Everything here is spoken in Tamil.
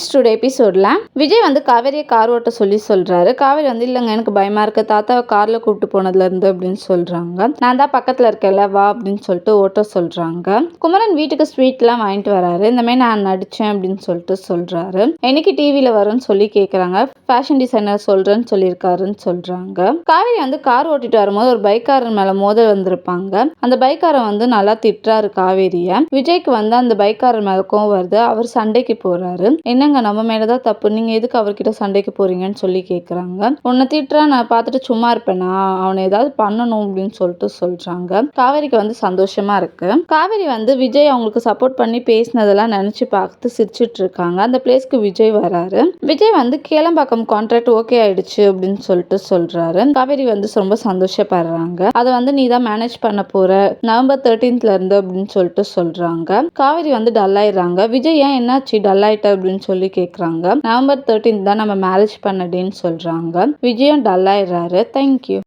ஃப்ரெண்ட்ஸ் டுடே எபிசோடில் விஜய் வந்து காவேரியை கார் ஓட்ட சொல்லி சொல்கிறாரு காவேரி வந்து இல்லைங்க எனக்கு பயமாக இருக்குது தாத்தாவை காரில் கூப்பிட்டு போனதுலேருந்து அப்படின்னு சொல்கிறாங்க நான் தான் பக்கத்தில் இருக்கேன்ல வா அப்படின்னு சொல்லிட்டு ஓட்ட சொல்கிறாங்க குமரன் வீட்டுக்கு ஸ்வீட்லாம் வாங்கிட்டு வராரு. இந்தமாரி நான் நடித்தேன் அப்படின்னு சொல்லிட்டு சொல்கிறாரு என்னைக்கு டிவியில் வரும்னு சொல்லி கேட்குறாங்க ஃபேஷன் டிசைனர் சொல்கிறேன்னு சொல்லியிருக்காருன்னு சொல்கிறாங்க காவேரி வந்து கார் ஓட்டிட்டு வரும்போது ஒரு பைக்காரன் மேலே மோதல் வந்திருப்பாங்க. அந்த பைக்காரன் வந்து நல்லா திட்டுறாரு காவேரியை. விஜய்க்கு வந்து அந்த பைக்காரன் மேலே கோவம் வருது. அவர் சண்டைக்கு போகிறாரு என்ன என்னங்க நம்ம மேலதான் தப்பு. நீங்க எதுக்கு அவர்கிட்ட சண்டைக்கு போறீங்கன்னு சொல்லி கேக்குறாங்க. உன்னை திட்டுறா நான் பார்த்துட்டு சும்மா இருப்பேனா? அவனை ஏதாவது பண்ணணும் அப்படின்னு சொல்லிட்டு சொல்றாங்க. காவேரிக்கு வந்து சந்தோஷமா இருக்கு. காவேரி வந்து விஜய் அவங்களுக்கு சப்போர்ட் பண்ணி பேசினதெல்லாம் நினைச்சு பார்த்து சிரிச்சிட்டு இருக்காங்க. அந்த பிளேஸ்க்கு விஜய் வராரு. விஜய் வந்து கேளம்பாக்கம் கான்ட்ராக்ட் ஓகே ஆயிடுச்சு அப்படின்னு சொல்லிட்டு சொல்றாரு. காவேரி வந்து ரொம்ப சந்தோஷப்படுறாங்க. அதை வந்து நீ தான் மேனேஜ் பண்ண போற. நவம்பர் தேர்டீன்த்ல இருந்து அப்படின்னு சொல்லிட்டு சொல்றாங்க. காவேரி வந்து டல் ஆயிடுறாங்க. விஜய் ஏன் என்னாச்சு? டல் ஆயிட்ட அப்படின்னு சொல்லி கேட்குறாங்க நவம்பர் தேர்ட்டீன் தான் நம்ம மேரேஜ் பண்ண டேன்னு சொல்றாங்க. விஜயம் டல் ஆயிடுறாரு. தேங்க்யூ